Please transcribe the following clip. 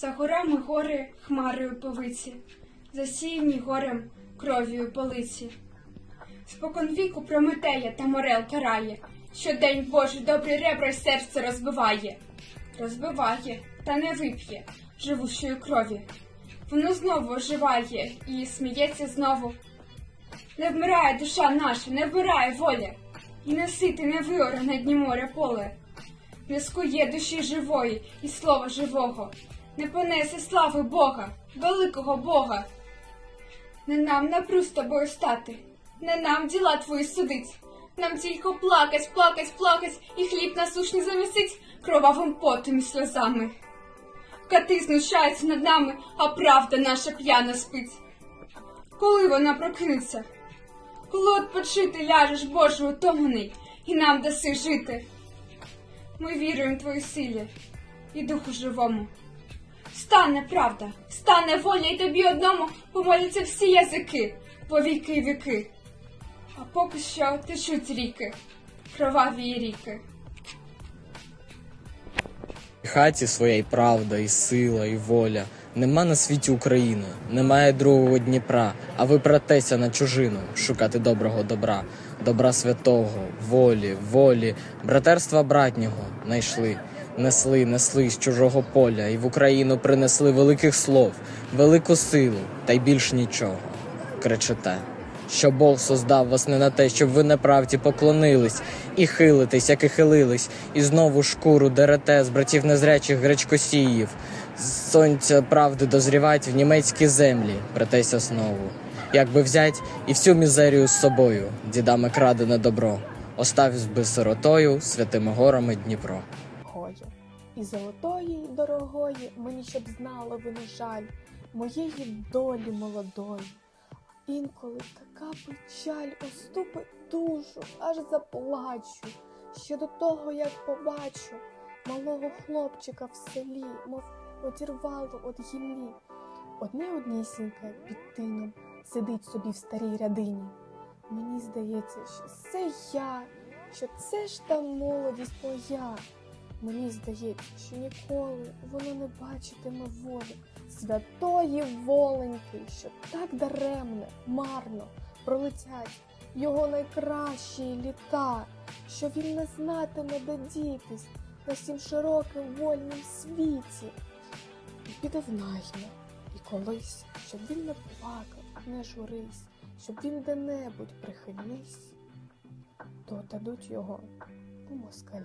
За горами гори хмарою повиці, засіяні горем кров'ю полиці. Спокон віку Прометея та Морел карає, щодень Божий добрі ребра й серце розбиває, розбиває та не вип'є живущої крові. Воно знову оживає і сміється знову. Не вмирає душа наша, не вмирає воля, і не сити, не виоре на дні моря поле. Не скує душі живої і слова живого, не понесе слави Бога, великого Бога. Не нам напру з тобою стати, не нам діла твої судить. Нам тільки плакать, плакать, плакать, і хліб насушний замісить кровавим потом і сльозами. Кати знущаються над нами, а правда наша п'яна спить. Коли вона прокинеться? Коли odpoчити ляжеш, Боже, утомлений, і нам даси жити. Ми віруємо в твої силі і духу живому. Стане правда, стане воля, і тобі одному помоляться всі язики по віки й віки. А поки що течуть ріки, кроваві ріки. Хаті своя і правда, і сила, і воля. Нема на світі України, немає другого Дніпра, а ви претеся на чужину шукати доброго добра, добра святого, волі, волі, братерства братнього найшли, несли, несли з чужого поля, і в Україну принесли великих слов, велику силу, та й більш нічого. Кричите. Що Бог создав вас не на те, щоб ви неправді поклонились і хилитесь, як і хилились, і знову шкуру дерете з братів незрячих гречкосіїв. Сонця правди дозрівать в німецькі землі, претеся знову. Як би взять і всю мізерію з собою, дідами крадене добро, оставсь би сиротою святими горами Дніпро. І золотої, і дорогої, мені щоб знали ви, не жаль, моєї долі молодої. Інколи така печаль оступить душу, аж заплачу. Ще до того, як побачу малого хлопчика в селі, мов одірвало від гіллі. Одне однісіньке під тином сидить собі в старій рядині. Мені здається, що це я, що це ж та молодість моя. Мені здається, що ніколи воно не бачитиме волі святої воленьки, що так даремне, марно пролетять його найкращі літа, що він не знатиме, де дітись на всім широким вольним світі. І піде в найми, і колись, щоб він не плакав, не журись, щоб він де-небудь прихильнись, то дадуть його у москалі.